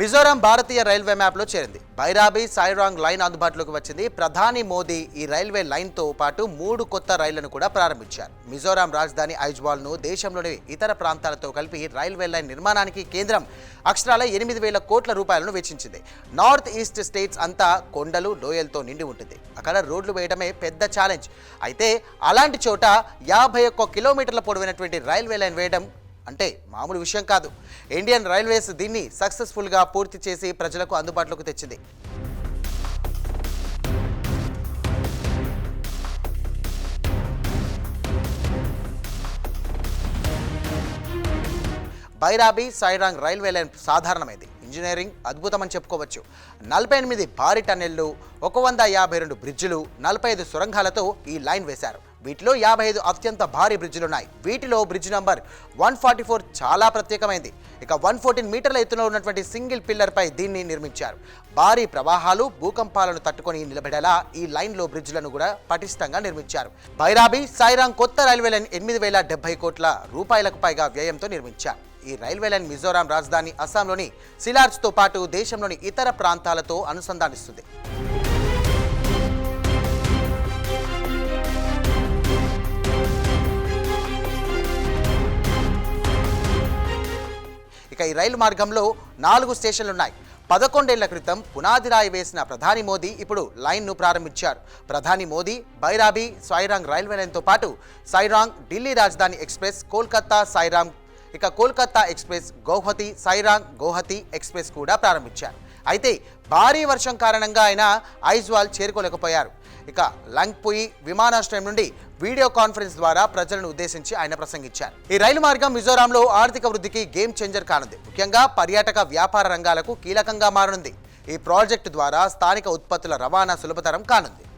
మిజోరాం భారతీయ railway మ్యాప్లో చేరింది. Bairabi సాయిరాంగ్ line అందుబాటులోకి వచ్చింది. ప్రధాని మోదీ ఈ రైల్వే లైన్తో పాటు మూడు కొత్త రైళ్ళను కూడా ప్రారంభించారు. మిజోరాం రాజధాని ఐజ్వాల్ను దేశంలోని ఇతర ప్రాంతాలతో కలిపి రైల్వే లైన్ నిర్మాణానికి కేంద్రం అక్షరాల ఎనిమిది వేల కోట్ల రూపాయలను వెచ్చించింది. నార్త్ ఈస్ట్ స్టేట్స్ అంతా కొండలు లోయలతో నిండి ఉంటుంది. అక్కడ రోడ్లు వేయడమే పెద్ద ఛాలెంజ్. అయితే అలాంటి చోట యాభై ఒక్క కిలోమీటర్ల పొడవైనటువంటి రైల్వే లైన్ వేయడం అంటే మామూలు విషయం కాదు. ఇండియన్ రైల్వేస్ దీన్ని సక్సెస్ఫుల్గా పూర్తి చేసి ప్రజలకు అందుబాటులోకి తెచ్చింది. బైరాబీ సైరాంగ్ రైల్వే లైన్ సాధారణమైంది. ఇంజనీరింగ్ అద్భుతమని చెప్పుకోవచ్చు. నలభై ఎనిమిది భారీ టన్నెళ్ళు ఒక వంద యాభై రెండు బ్రిడ్జిలు నలభై ఐదు సొరంగాలతో ఈ లైన్ వేశారు. వీటిలో యాభై ఐదు అత్యంత భారీ బ్రిడ్జిలు ఉన్నాయి. వీటిలో bridge number one forty four చాలా ప్రత్యేకమైంది. ఇక వన్ ఫోర్టీన్ మీటర్ల ఎత్తులో ఉన్నటువంటి సింగిల్ పిల్లర్పై దీన్ని నిర్మించారు. భారీ ప్రవాహాలు భూకంపాలను తట్టుకొని నిలబడేలా ఈ లైన్లో బ్రిడ్జ్లను కూడా పటిష్టంగా నిర్మించారు. భైరాబి సాయిరాంగ్ కొత్త రైల్వే లైన్ ఎనిమిది వేల డెబ్బై కోట్ల రూపాయలకు పైగా వ్యయంతో నిర్మించారు. ఈ రైల్వే లైన్ మిజోరాం రాజధాని అస్సాంలోని సిలార్జ్తో పాటు దేశంలోని ఇతర ప్రాంతాలతో అనుసంధానిస్తుంది. ఇక ఈ రైలు మార్గంలో నాలుగు స్టేషన్లు ఉన్నాయి పదకొండేళ్ళ క్రితం పునాది రాయి వేసిన ప్రధాని మోదీ ఇప్పుడు లైన్ను ప్రారంభించారు. ప్రధాని మోదీ బైరాబీ సాయిరాంగ్ రైల్వే లైన్తో పాటు సైరాంగ్ ఢిల్లీ రాజధాని ఎక్స్ప్రెస్ కోల్కతా సైరాంగ్ ఇక కోల్కతా ఎక్స్ప్రెస్ గౌహతి సైరాంగ్ గౌహతి ఎక్స్ప్రెస్ కూడా ప్రారంభించారు. అయితే భారీ వర్షం కారణంగా ఆయన ఐజ్వాల్ చేరుకోలేకపోయారు. ఇక లంగ్పుయి విమానాశ్రయం నుండి వీడియో కాన్ఫరెన్స్ ద్వారా ప్రజలను ఉద్దేశించి ఆయన ప్రసంగించారు. ఈ రైలు మార్గం మిజోరాంలో ఆర్థిక వృద్ధికి గేమ్ చేంజర్ కానుంది. ముఖ్యంగా పర్యాటక వ్యాపార రంగాలకు కీలకంగా మారనుంది. ఈ ప్రాజెక్టు ద్వారా స్థానిక ఉత్పత్తుల రవాణా సులభతరం కానుంది.